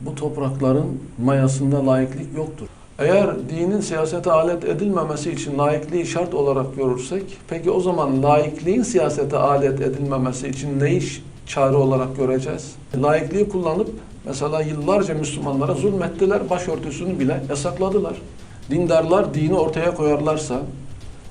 bu toprakların mayasında laiklik yoktur. Eğer dinin siyasete alet edilmemesi için laikliği şart olarak görürsek, peki o zaman laikliğin siyasete alet edilmemesi için neyi çare olarak göreceğiz? Laikliği kullanıp mesela yıllarca Müslümanlara zulmettiler, başörtüsünü bile yasakladılar. Dindarlar dini ortaya koyarlarsa,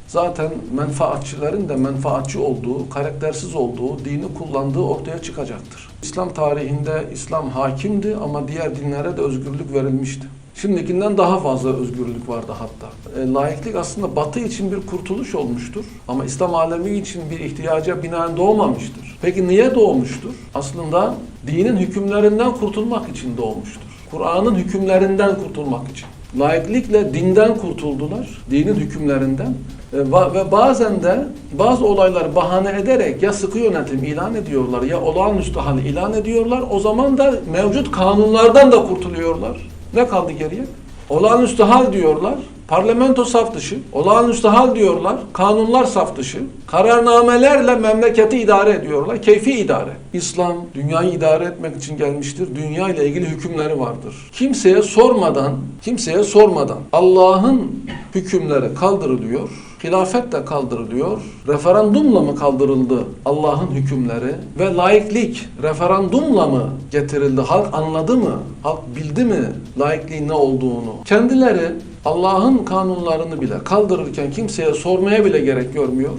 zaten menfaatçilerin de menfaatçi olduğu, karaktersiz olduğu, dini kullandığı ortaya çıkacaktır. İslam tarihinde İslam hakimdi ama diğer dinlere de özgürlük verilmişti. Şimdikinden daha fazla özgürlük vardı hatta. E, laiklik aslında Batı için bir kurtuluş olmuştur ama İslam alemi için bir ihtiyaca binaen doğmamıştır. Peki niye doğmuştur? Aslında dinin hükümlerinden kurtulmak için doğmuştur. Kur'an'ın hükümlerinden kurtulmak için. Laiklikle dinden kurtuldular, dinin hükümlerinden. E, ba- Ve bazen de bazı olayları bahane ederek ya sıkı yönetim ilan ediyorlar ya olağanüstü hal ilan ediyorlar. O zaman da mevcut kanunlardan da kurtuluyorlar. Ne kaldı geriye? Olağanüstü hal diyorlar. Parlamento saf dışı. Olağanüstü hal diyorlar. Kanunlar saf dışı. Kararnamelerle memleketi idare ediyorlar. Keyfi idare. İslam dünyayı idare etmek için gelmiştir. Dünya ile ilgili hükümleri vardır. Kimseye sormadan, kimseye sormadan Allah'ın hükümleri kaldırılıyor. Hilafet de kaldırılıyor. Referandumla mı kaldırıldı Allah'ın hükümleri? Ve laiklik referandumla mı getirildi? Halk anladı mı? Halk bildi mi laikliğin ne olduğunu? Kendileri Allah'ın kanunlarını bile kaldırırken kimseye sormaya bile gerek görmüyor.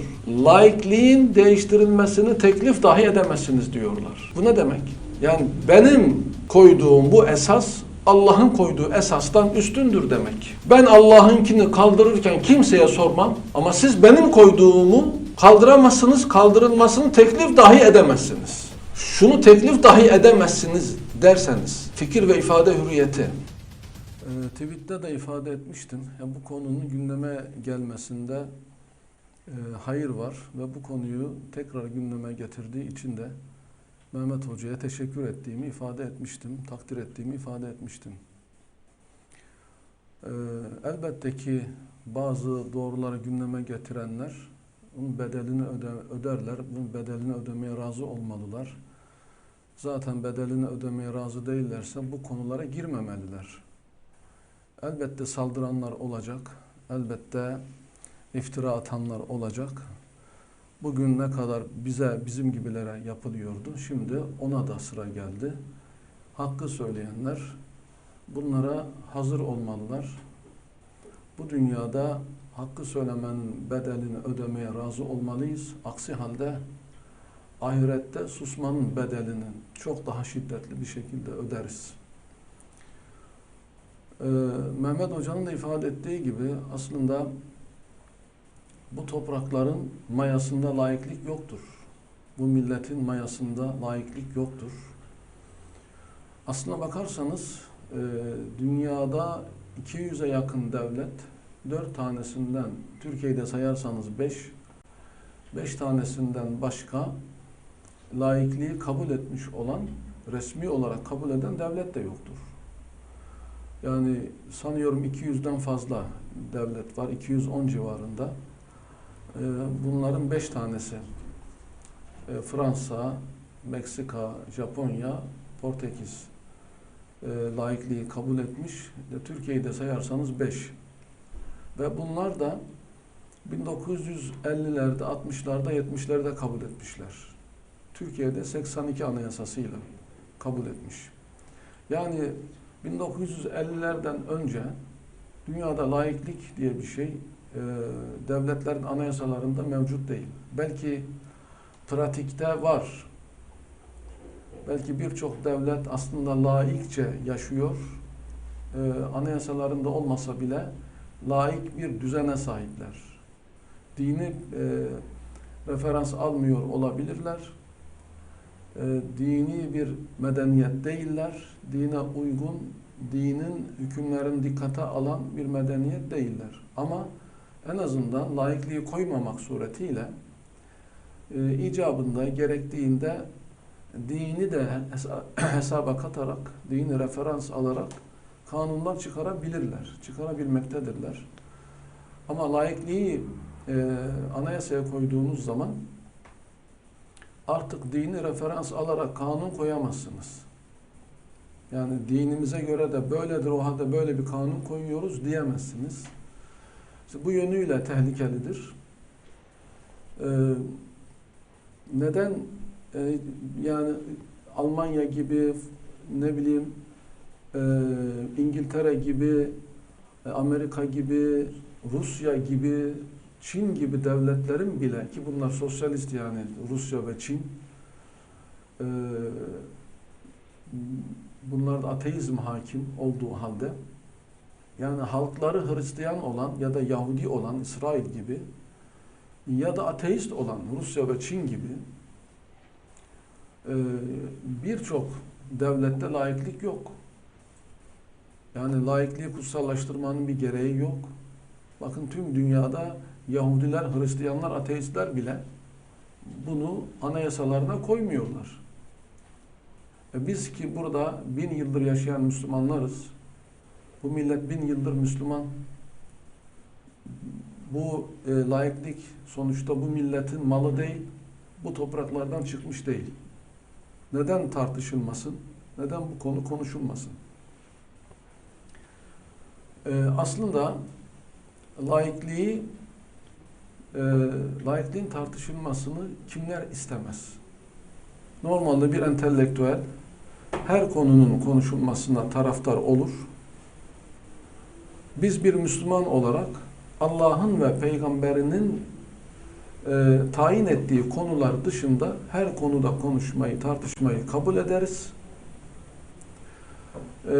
Laikliğin değiştirilmesini teklif dahi edemezsiniz diyorlar. Bu ne demek? Yani benim koyduğum bu esas Allah'ın koyduğu esastan üstündür demek. Ben Allah'ınkini kaldırırken kimseye sormam ama siz benim koyduğumu kaldıramazsınız, kaldırılmasını teklif dahi edemezsiniz. Şunu teklif dahi edemezsiniz derseniz fikir ve ifade hürriyeti. Ee, tweette de ifade etmiştim. Ya bu konunun gündeme gelmesinde e, hayır var ve bu konuyu tekrar gündeme getirdiği için de Mehmet Hoca'ya teşekkür ettiğimi ifade etmiştim, takdir ettiğimi ifade etmiştim. Ee, elbette ki bazı doğruları gündeme getirenler bunun bedelini öde- öderler, bunun bedelini ödemeye razı olmalılar. Zaten bedelini ödemeye razı değillerse bu konulara girmemeliler. Elbette saldıranlar olacak, elbette iftira atanlar olacak. Bugün ne kadar bize, bizim gibilere yapılıyordu, şimdi ona da sıra geldi. Hakkı söyleyenler bunlara hazır olmalılar. Bu dünyada hakkı söylemenin bedelini ödemeye razı olmalıyız. Aksi halde ahirette susmanın bedelini çok daha şiddetli bir şekilde öderiz. Ee, Mehmet Hoca'nın da ifade ettiği gibi aslında bu toprakların mayasında laiklik yoktur. Bu milletin mayasında laiklik yoktur. Aslına bakarsanız e, dünyada 200'e yakın devlet, 4 tanesinden Türkiye'de sayarsanız 5, 5 tanesinden başka laikliği kabul etmiş olan, resmi olarak kabul eden devlet de yoktur. Yani sanıyorum 200'den fazla devlet var, 210 civarında. Ee, Bunların beş tanesi e, Fransa, Meksika, Japonya, Portekiz e, laikliği kabul etmiş. E, Türkiye'yi de sayarsanız beş. Ve bunlar da 1950'lerde, 60'larda, 70'lerde kabul etmişler. Türkiye'de 82 anayasasıyla kabul etmiş. Yani 1950'lerden önce dünyada laiklik diye bir şey e, devletlerin anayasalarında mevcut değil. Belki pratikte var. Belki birçok devlet aslında laikçe yaşıyor. E, anayasalarında olmasa bile laik bir düzene sahipler. Dini e, referans almıyor olabilirler. E, dini bir medeniyet değiller. Dine uygun, dinin hükümlerini dikkate alan bir medeniyet değiller. Ama en azından laikliği koymamak suretiyle e, icabında gerektiğinde dini de hesa- hesaba katarak, dini referans alarak kanunlar çıkarabilirler, çıkarabilmektedirler. Ama laikliği e, anayasaya koyduğunuz zaman artık dini referans alarak kanun koyamazsınız. Yani dinimize göre de böyledir o halde böyle bir kanun koyuyoruz diyemezsiniz. İşte bu yönüyle tehlikelidir. Ee, neden e, yani Almanya gibi ne bileyim e, İngiltere gibi e, Amerika gibi Rusya gibi Çin gibi devletlerin bile ki bunlar sosyalist yani Rusya ve Çin e, bunlarda ateizm hakim olduğu halde yani halkları Hristiyan olan ya da Yahudi olan İsrail gibi ya da ateist olan Rusya ve Çin gibi e, birçok devlette laiklik yok. Yani laikliği kutsallaştırmanın bir gereği yok. Bakın tüm dünyada Yahudiler, Hristiyanlar, ateistler bile bunu anayasalarına koymuyorlar. E biz ki burada bin yıldır yaşayan Müslümanlarız. Bu millet bin yıldır Müslüman. Bu e, laiklik sonuçta bu milletin malı değil. Bu topraklardan çıkmış değil. Neden tartışılmasın? Neden bu konu konuşulmasın? E, aslında laikliği e, laikliğin tartışılmasını kimler istemez? Normalde bir entelektüel her konunun konuşulmasına taraftar olur. Biz bir Müslüman olarak Allah'ın ve Peygamberinin e, tayin ettiği konular dışında her konuda konuşmayı, tartışmayı kabul ederiz. E,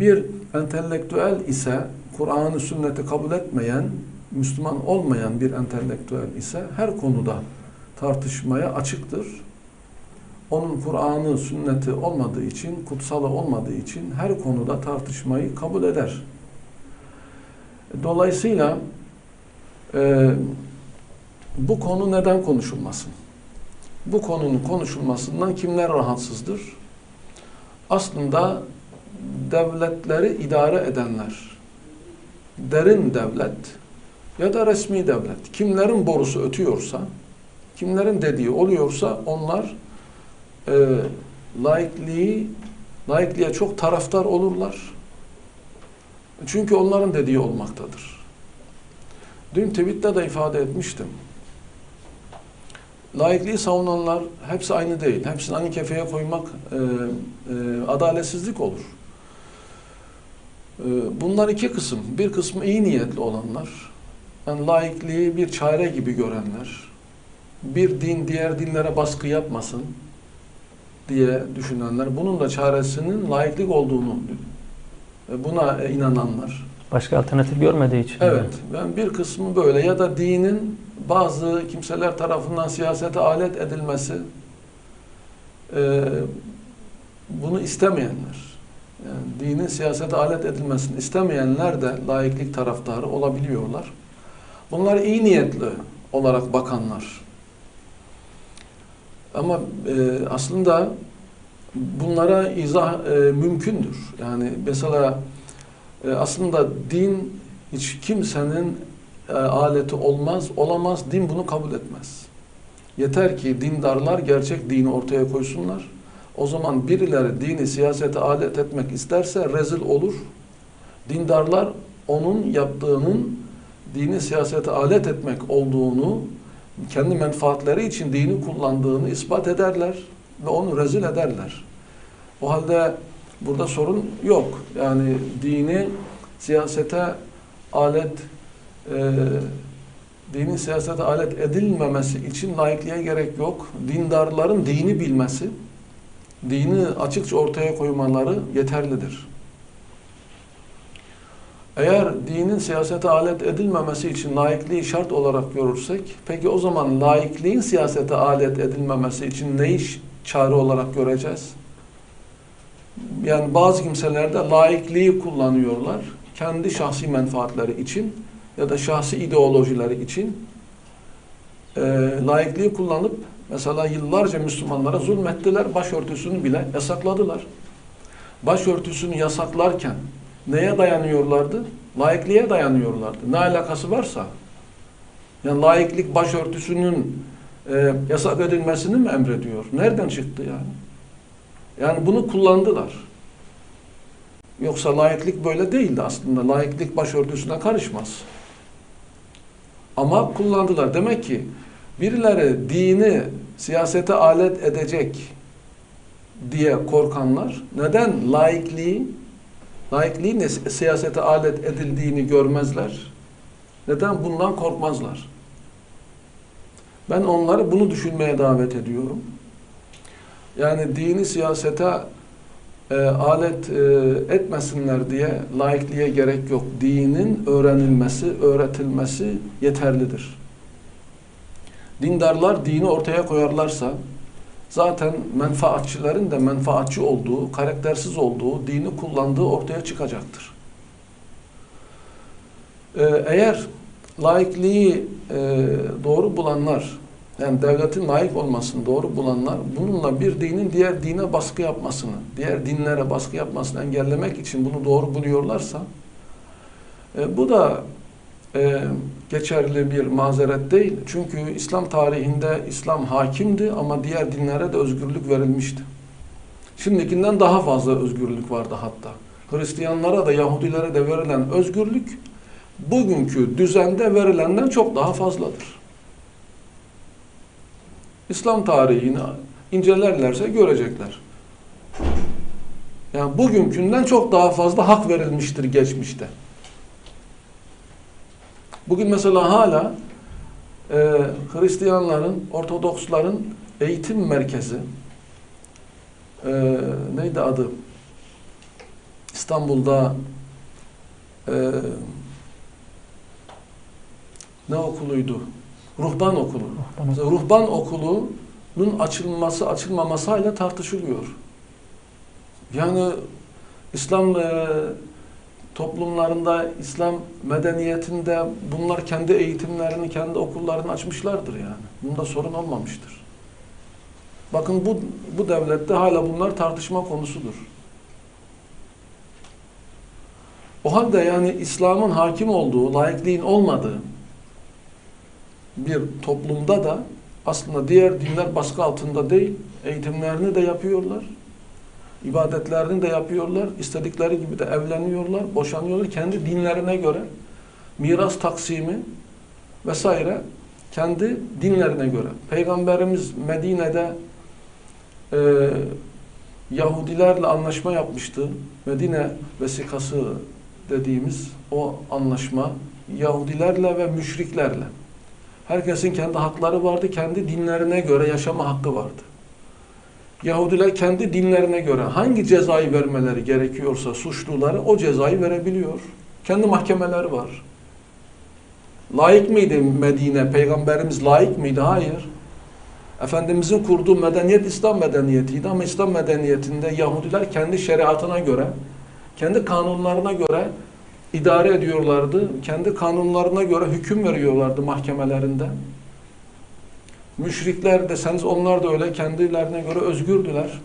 bir entelektüel ise Kur'an'ı, sünneti kabul etmeyen, Müslüman olmayan bir entelektüel ise her konuda tartışmaya açıktır. Onun Kur'an'ı, sünneti olmadığı için, kutsalı olmadığı için her konuda tartışmayı kabul eder. Dolayısıyla e, bu konu neden konuşulmasın? Bu konunun konuşulmasından kimler rahatsızdır? Aslında devletleri idare edenler, derin devlet ya da resmi devlet, kimlerin borusu ötüyorsa, kimlerin dediği oluyorsa onlar e, laikliği, laikliğe çok taraftar olurlar. Çünkü onların dediği olmaktadır. Dün tweette de ifade etmiştim. Laikliği savunanlar hepsi aynı değil. Hepsini aynı kefeye koymak e, e, adaletsizlik olur. E, bunlar iki kısım. Bir kısmı iyi niyetli olanlar. Yani laikliği bir çare gibi görenler. Bir din diğer dinlere baskı yapmasın diye düşünenler. Bunun da çaresinin laiklik olduğunu e, buna inananlar. Başka alternatif görmediği için. Evet. Ben bir kısmı böyle ya da dinin bazı kimseler tarafından siyasete alet edilmesi e, bunu istemeyenler. Yani dinin siyasete alet edilmesini istemeyenler de laiklik taraftarı olabiliyorlar. Bunlar iyi niyetli olarak bakanlar. Ama e, aslında bunlara izah e, mümkündür. Yani mesela e, aslında din hiç kimsenin e, aleti olmaz, olamaz. Din bunu kabul etmez. Yeter ki dindarlar gerçek dini ortaya koysunlar. O zaman birileri dini siyasete alet etmek isterse rezil olur. Dindarlar onun yaptığının dini siyasete alet etmek olduğunu, kendi menfaatleri için dini kullandığını ispat ederler ve onu rezil ederler. O halde burada sorun yok. Yani dini siyasete alet e, dinin siyasete alet edilmemesi için laikliğe gerek yok. Dindarların dini bilmesi, dini açıkça ortaya koymaları yeterlidir. Eğer dinin siyasete alet edilmemesi için laikliği şart olarak görürsek, peki o zaman laikliğin siyasete alet edilmemesi için neyi çare olarak göreceğiz? Yani bazı kimseler de laikliği kullanıyorlar. Kendi şahsi menfaatleri için ya da şahsi ideolojileri için e, laikliği kullanıp mesela yıllarca Müslümanlara zulmettiler. Başörtüsünü bile yasakladılar. Başörtüsünü yasaklarken neye dayanıyorlardı? Laikliğe dayanıyorlardı. Ne alakası varsa. Yani laiklik başörtüsünün e, yasak edilmesini mi emrediyor? Nereden çıktı yani? Yani bunu kullandılar. Yoksa laiklik böyle değildi aslında. Laiklik başörtüsüne karışmaz. Ama kullandılar. Demek ki birileri dini siyasete alet edecek diye korkanlar neden laikliği laikliğin siyasete alet edildiğini görmezler? Neden bundan korkmazlar? Ben onları bunu düşünmeye davet ediyorum. Yani dini siyasete e, alet e, etmesinler diye laikliğe gerek yok. Dinin öğrenilmesi, öğretilmesi yeterlidir. Dindarlar dini ortaya koyarlarsa zaten menfaatçilerin de menfaatçi olduğu, karaktersiz olduğu, dini kullandığı ortaya çıkacaktır. Ee, eğer laikliği e, doğru bulanlar, yani devletin layık olmasını doğru bulanlar, bununla bir dinin diğer dine baskı yapmasını, diğer dinlere baskı yapmasını engellemek için bunu doğru buluyorlarsa, e, bu da e, geçerli bir mazeret değil. Çünkü İslam tarihinde İslam hakimdi ama diğer dinlere de özgürlük verilmişti. Şimdikinden daha fazla özgürlük vardı hatta. Hristiyanlara da Yahudilere de verilen özgürlük bugünkü düzende verilenden çok daha fazladır. İslam tarihini incelerlerse görecekler. Yani bugünkünden çok daha fazla hak verilmiştir geçmişte. Bugün mesela hala e, Hristiyanların, Ortodoksların eğitim merkezi e, neydi adı? İstanbul'da e, ne okuluydu? Ruhban okulu. Ruhban Mesela Ruhban okulunun açılması açılmaması hala tartışılıyor. Yani İslam e, toplumlarında, İslam medeniyetinde bunlar kendi eğitimlerini, kendi okullarını açmışlardır yani. Bunda sorun olmamıştır. Bakın bu, bu devlette hala bunlar tartışma konusudur. O halde yani İslam'ın hakim olduğu, laikliğin olmadığı bir toplumda da aslında diğer dinler baskı altında değil, eğitimlerini de yapıyorlar, ibadetlerini de yapıyorlar, istedikleri gibi de evleniyorlar, boşanıyorlar kendi dinlerine göre, miras taksimi vesaire kendi dinlerine göre. Peygamberimiz Medine'de e, Yahudilerle anlaşma yapmıştı. Medine vesikası dediğimiz o anlaşma Yahudilerle ve müşriklerle. Herkesin kendi hakları vardı, kendi dinlerine göre yaşama hakkı vardı. Yahudiler kendi dinlerine göre hangi cezayı vermeleri gerekiyorsa suçluları o cezayı verebiliyor. Kendi mahkemeleri var. Layık mıydı Medine? Peygamberimiz layık mıydı? Hayır. Efendimizin kurduğu medeniyet İslam medeniyetiydi ama İslam medeniyetinde Yahudiler kendi şeriatına göre, kendi kanunlarına göre idare ediyorlardı. Kendi kanunlarına göre hüküm veriyorlardı mahkemelerinde. Müşrikler deseniz onlar da öyle kendilerine göre özgürdüler.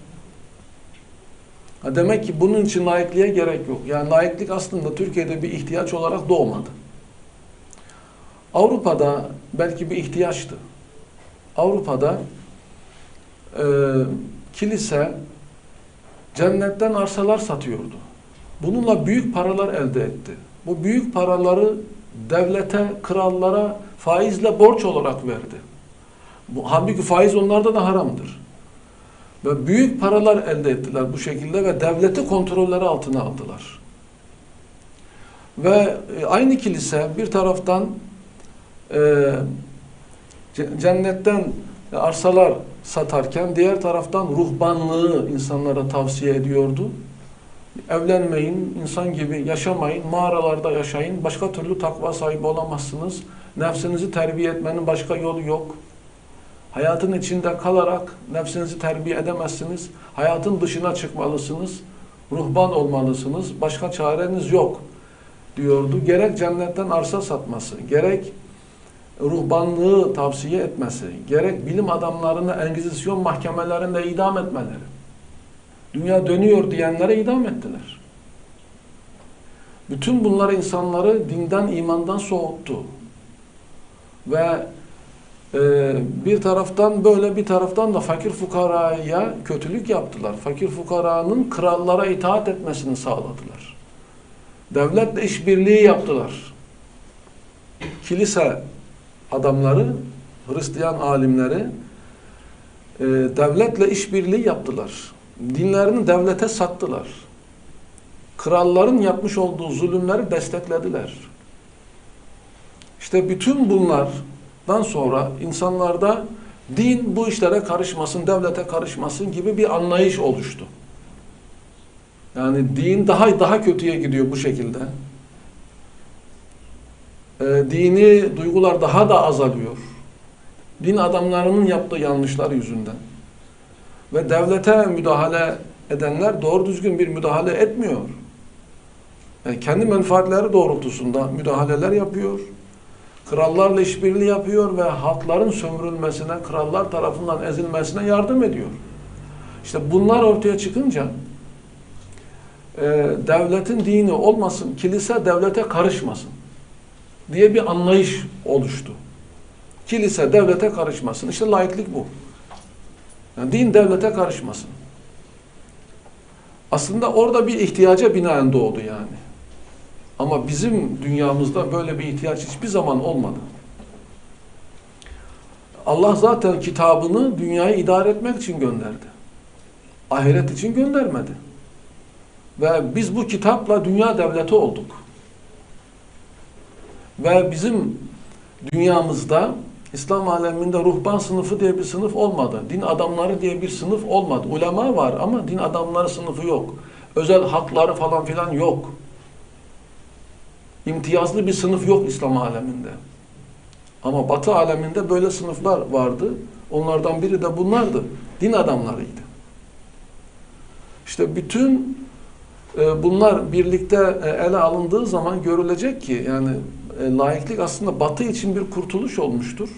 Demek ki bunun için laikliğe gerek yok. Yani laiklik aslında Türkiye'de bir ihtiyaç olarak doğmadı. Avrupa'da belki bir ihtiyaçtı. Avrupa'da e, kilise cennetten arsalar satıyordu. Bununla büyük paralar elde etti. Bu büyük paraları devlete, krallara faizle borç olarak verdi. Bu, halbuki faiz onlarda da haramdır. Ve büyük paralar elde ettiler bu şekilde ve devleti kontrolleri altına aldılar. Ve e, aynı kilise bir taraftan e, cennetten arsalar satarken diğer taraftan ruhbanlığı insanlara tavsiye ediyordu. Evlenmeyin, insan gibi yaşamayın, mağaralarda yaşayın, başka türlü takva sahibi olamazsınız. Nefsinizi terbiye etmenin başka yolu yok. Hayatın içinde kalarak nefsinizi terbiye edemezsiniz. Hayatın dışına çıkmalısınız. Ruhban olmalısınız. Başka çareniz yok diyordu. Gerek cennetten arsa satması, gerek ruhbanlığı tavsiye etmesi, gerek bilim adamlarını Engizisyon mahkemelerinde idam etmeleri. Dünya dönüyor diyenlere idam ettiler. Bütün bunlar insanları dinden, imandan soğuttu. Ve Ee, bir taraftan böyle bir taraftan da fakir fukaraya kötülük yaptılar. Fakir fukaranın krallara itaat etmesini sağladılar. Devletle işbirliği yaptılar. Kilise adamları, Hristiyan alimleri e, devletle işbirliği yaptılar. Dinlerini devlete sattılar. Kralların yapmış olduğu zulümleri desteklediler. İşte bütün bunlardan sonra insanlarda din bu işlere karışmasın, devlete karışmasın gibi bir anlayış oluştu. Yani din daha daha kötüye gidiyor bu şekilde. Ee, dini duygular daha da azalıyor. Din adamlarının yaptığı yanlışlar yüzünden. Ve devlete müdahale edenler doğru düzgün bir müdahale etmiyor. Yani kendi menfaatleri doğrultusunda müdahaleler yapıyor. Krallarla işbirliği yapıyor ve halkların sömürülmesine, krallar tarafından ezilmesine yardım ediyor. İşte bunlar ortaya çıkınca e, devletin dini olmasın, kilise devlete karışmasın diye bir anlayış oluştu. Kilise devlete karışmasın. İşte laiklik bu. Yani din devlete karışmasın. Aslında orada bir ihtiyaca binaen doğdu yani. Ama bizim dünyamızda böyle bir ihtiyaç hiçbir zaman olmadı. Allah zaten kitabını dünyayı idare etmek için gönderdi. Ahiret için göndermedi. Ve biz bu kitapla dünya devleti olduk. Ve bizim dünyamızda İslam aleminde ruhban sınıfı diye bir sınıf olmadı. Din adamları diye bir sınıf olmadı. Ulema var ama din adamları sınıfı yok. Özel hakları falan filan yok. İmtiyazlı bir sınıf yok İslam aleminde. Ama Batı aleminde böyle sınıflar vardı. Onlardan biri de bunlardı. Din adamlarıydı. İşte bütün e, bunlar birlikte e, ele alındığı zaman görülecek ki yani e, laiklik aslında Batı için bir kurtuluş olmuştur.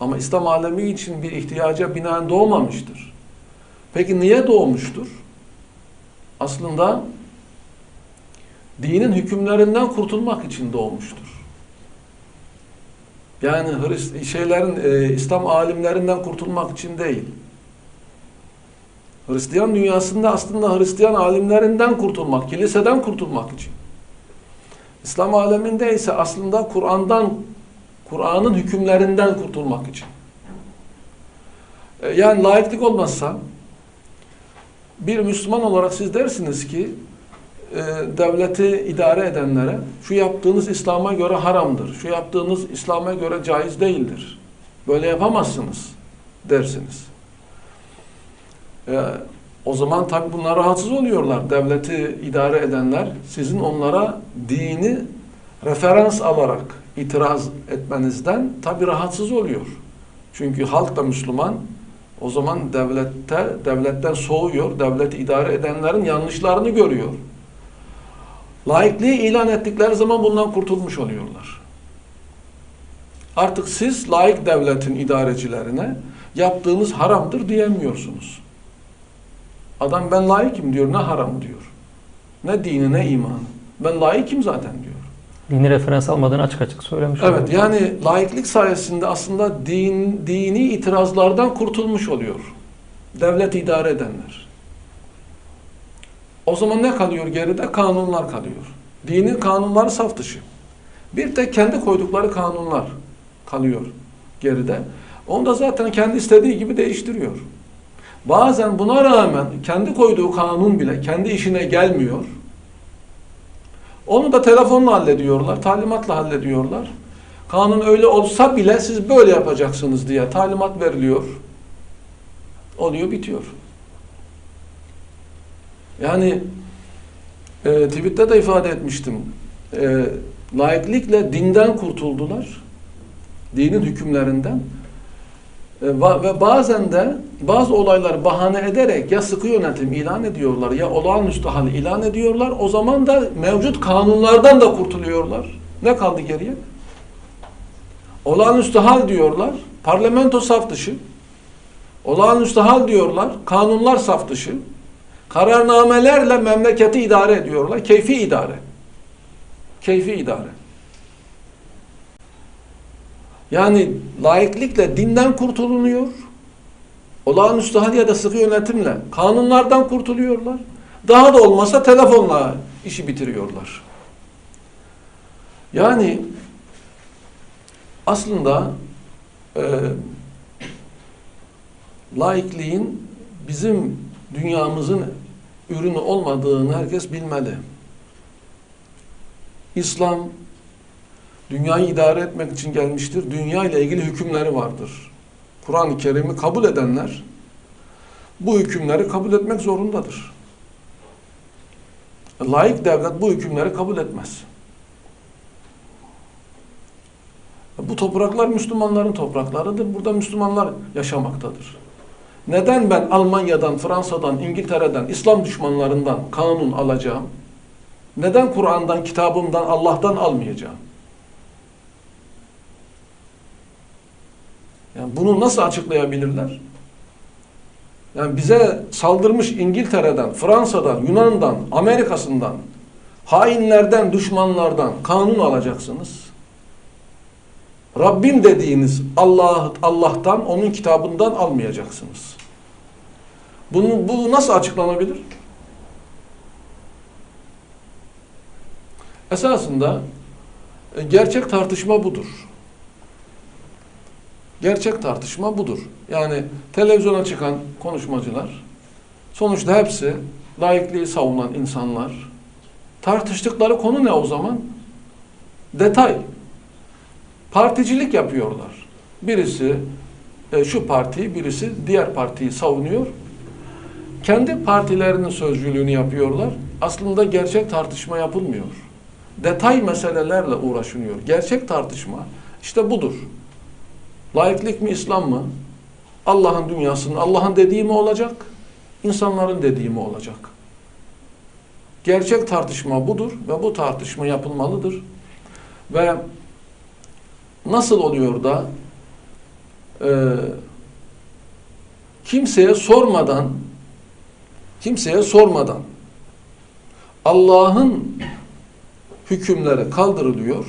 Ama İslam alemi için bir ihtiyaca binaen doğmamıştır. Peki niye doğmuştur? Aslında dinin hükümlerinden kurtulmak için doğmuştur. Yani Hrist şeylerin e, İslam alimlerinden kurtulmak için değil. Hristiyan dünyasında aslında Hristiyan alimlerinden kurtulmak, kiliseden kurtulmak için. İslam aleminde ise aslında Kur'an'dan, Kur'an'ın hükümlerinden kurtulmak için. E, yani laiklik olmazsa bir Müslüman olarak siz dersiniz ki e, devleti idare edenlere şu yaptığınız İslam'a göre haramdır. Şu yaptığınız İslam'a göre caiz değildir. Böyle yapamazsınız dersiniz. E, o zaman tabi bunlar rahatsız oluyorlar. Devleti idare edenler sizin onlara dini referans alarak itiraz etmenizden tabi rahatsız oluyor. Çünkü halk da Müslüman. O zaman devlette, devletten soğuyor. Devleti idare edenlerin yanlışlarını görüyor. Laikliği ilan ettikleri zaman bundan kurtulmuş oluyorlar. Artık siz laik devletin idarecilerine yaptığınız haramdır diyemiyorsunuz. Adam ben laikim diyor, ne haram diyor. Ne dini ne imanı. Ben laikim zaten diyor. Dini referans almadığını açık açık söylemiş Evet oluyor. yani laiklik sayesinde aslında din, dini itirazlardan kurtulmuş oluyor. Devlet idare edenler. O zaman ne kalıyor geride? Kanunlar kalıyor. Dinin kanunları saf dışı. Bir tek kendi koydukları kanunlar kalıyor geride. Onu da zaten kendi istediği gibi değiştiriyor. Bazen buna rağmen kendi koyduğu kanun bile kendi işine gelmiyor. Onu da telefonla hallediyorlar, talimatla hallediyorlar. Kanun öyle olsa bile siz böyle yapacaksınız diye talimat veriliyor. Oluyor, bitiyor. Yani e, tweette de ifade etmiştim. E, laiklikle dinden kurtuldular. Dinin hükümlerinden. E, va- ve bazen de bazı olayları bahane ederek ya sıkı yönetim ilan ediyorlar ya olağanüstü hal ilan ediyorlar. O zaman da mevcut kanunlardan da kurtuluyorlar. Ne kaldı geriye? Olağanüstü hal diyorlar. Parlamento saf dışı. Olağanüstü hal diyorlar. Kanunlar saf dışı. Kararnamelerle memleketi idare ediyorlar. Keyfi idare. Keyfi idare. Yani laiklikle dinden kurtulunuyor. Olağanüstü hal ya da sıkı yönetimle kanunlardan kurtuluyorlar. Daha da olmasa telefonla işi bitiriyorlar. Yani aslında e, laikliğin bizim dünyamızın ürünü olmadığını herkes bilmeli. İslam dünyayı idare etmek için gelmiştir. Dünya ile ilgili hükümleri vardır. Kur'an-ı Kerim'i kabul edenler bu hükümleri kabul etmek zorundadır. Laik devlet bu hükümleri kabul etmez. Bu topraklar Müslümanların topraklarıdır. Burada Müslümanlar yaşamaktadır. Neden ben Almanya'dan, Fransa'dan, İngiltere'den, İslam düşmanlarından kanun alacağım? Neden Kur'an'dan, kitabımdan, Allah'tan almayacağım? Yani bunu nasıl açıklayabilirler? Yani bize saldırmış İngiltere'den, Fransa'dan, Yunan'dan, Amerika'sından, hainlerden, düşmanlardan kanun alacaksınız. Rabbim dediğiniz Allah Allah'tan, onun kitabından almayacaksınız. Bunu, bu nasıl açıklanabilir? Esasında e, gerçek tartışma budur. Gerçek tartışma budur. Yani televizyona çıkan konuşmacılar sonuçta hepsi laikliği savunan insanlar. Tartıştıkları konu ne o zaman? Detay. Particilik yapıyorlar. Birisi e, şu partiyi, birisi diğer partiyi savunuyor. Kendi partilerinin sözcülüğünü yapıyorlar. Aslında gerçek tartışma yapılmıyor. Detay meselelerle uğraşılıyor. Gerçek tartışma işte budur. Laiklik mi İslam mı? Allah'ın dünyasının Allah'ın dediği mi olacak? İnsanların dediği mi olacak? Gerçek tartışma budur ve bu tartışma yapılmalıdır. Ve nasıl oluyor da e, kimseye sormadan kimseye sormadan Allah'ın hükümleri kaldırılıyor.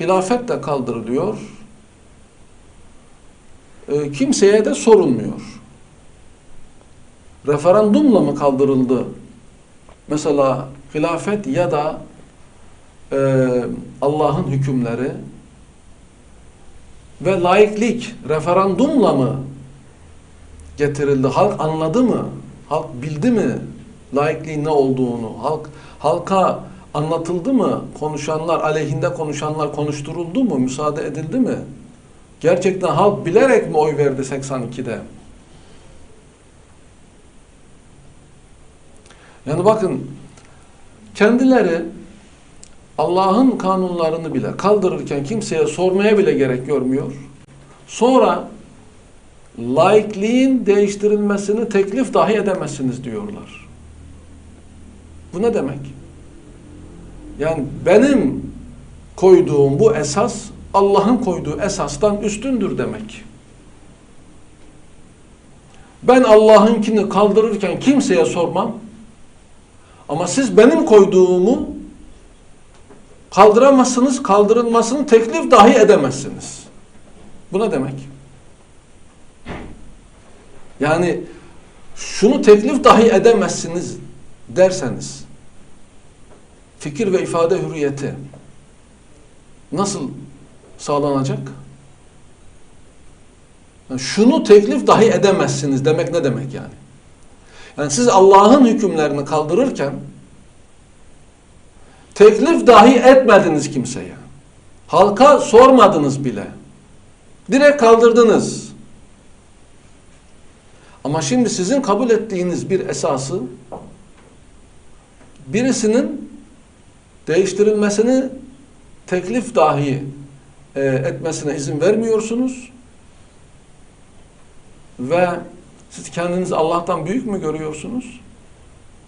Hilafet de kaldırılıyor. E, kimseye de sorulmuyor. Referandumla mı kaldırıldı? Mesela hilafet ya da e, Allah'ın hükümleri ve laiklik referandumla mı getirildi? Halk anladı mı? Halk bildi mi laikliğin ne olduğunu? Halk halka anlatıldı mı? Konuşanlar, aleyhinde konuşanlar konuşturuldu mu? Müsaade edildi mi? Gerçekten halk bilerek mi oy verdi 82'de? Yani bakın kendileri Allah'ın kanunlarını bile kaldırırken kimseye sormaya bile gerek görmüyor. Sonra laikliğin değiştirilmesini teklif dahi edemezsiniz diyorlar. Bu ne demek? Yani benim koyduğum bu esas Allah'ın koyduğu esastan üstündür demek. Ben Allah'ınkini kaldırırken kimseye sormam. Ama siz benim koyduğumu kaldıramazsınız, kaldırılmasını teklif dahi edemezsiniz. Bu ne demek? Yani şunu teklif dahi edemezsiniz derseniz fikir ve ifade hürriyeti nasıl sağlanacak? Yani şunu teklif dahi edemezsiniz demek ne demek yani? Yani siz Allah'ın hükümlerini kaldırırken teklif dahi etmediniz kimseye. Halka sormadınız bile. Direkt kaldırdınız. Ama şimdi sizin kabul ettiğiniz bir esası birisinin değiştirilmesini teklif dahi e, etmesine izin vermiyorsunuz ve siz kendinizi Allah'tan büyük mü görüyorsunuz?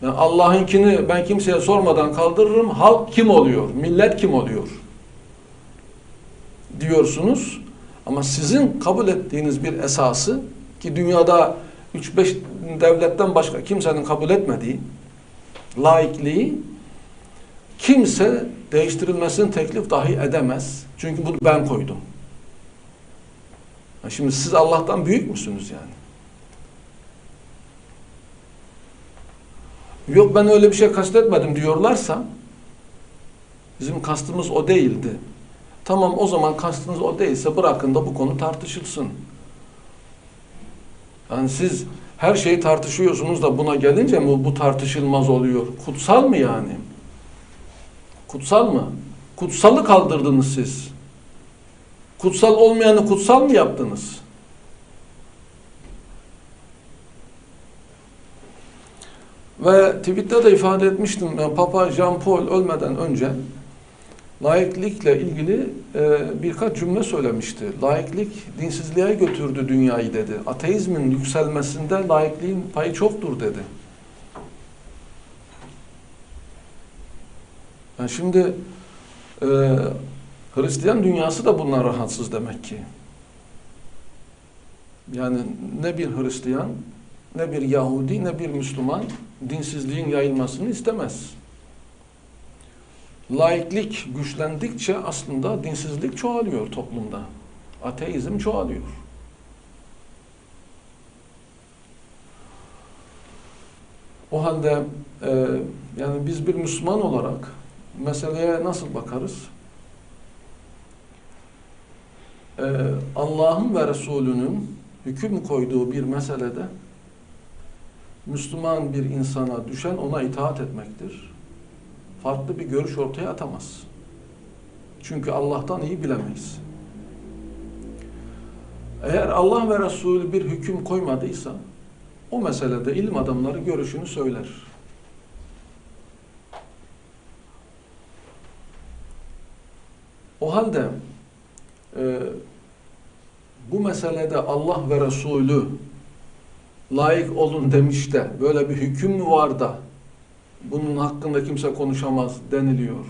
Yani Allah'ınkini ben kimseye sormadan kaldırırım. Halk kim oluyor? Millet kim oluyor? Diyorsunuz. Ama sizin kabul ettiğiniz bir esası ki dünyada 3-5 devletten başka kimsenin kabul etmediği laikliği kimse değiştirilmesini teklif dahi edemez. Çünkü bunu ben koydum. Şimdi siz Allah'tan büyük müsünüz yani? Yok ben öyle bir şey kastetmedim diyorlarsa bizim kastımız o değildi. Tamam o zaman kastınız o değilse bırakın da bu konu tartışılsın. Yani siz her şeyi tartışıyorsunuz da buna gelince mi bu tartışılmaz oluyor? Kutsal mı yani? Kutsal mı? Kutsalı kaldırdınız siz. Kutsal olmayanı kutsal mı yaptınız? Ve tweette de ifade etmiştim. ben, Papa Jean Paul ölmeden önce laiklikle ilgili e, birkaç cümle söylemişti. Laiklik dinsizliğe götürdü dünyayı dedi. Ateizmin yükselmesinde laikliğin payı çoktur dedi. Yani şimdi e, Hristiyan dünyası da bundan rahatsız demek ki. Yani ne bir Hristiyan, ne bir Yahudi, ne bir Müslüman dinsizliğin yayılmasını istemez. Laiklik güçlendikçe aslında dinsizlik çoğalıyor toplumda. Ateizm çoğalıyor. O halde e, yani biz bir Müslüman olarak meseleye nasıl bakarız? E, Allah'ın ve Resulünün hüküm koyduğu bir meselede Müslüman bir insana düşen ona itaat etmektir. Farklı bir görüş ortaya atamaz. Çünkü Allah'tan iyi bilemeyiz. Eğer Allah ve Resulü bir hüküm koymadıysa o meselede ilim adamları görüşünü söyler. O halde e, bu meselede Allah ve Resulü layık olun demiş de böyle bir hüküm mü var da bunun hakkında kimse konuşamaz deniliyor.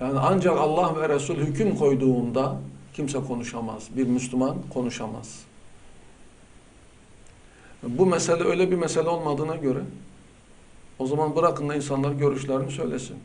Yani ancak Allah ve Resul hüküm koyduğunda kimse konuşamaz. Bir Müslüman konuşamaz. Bu mesele öyle bir mesele olmadığına göre o zaman bırakın da insanlar görüşlerini söylesin.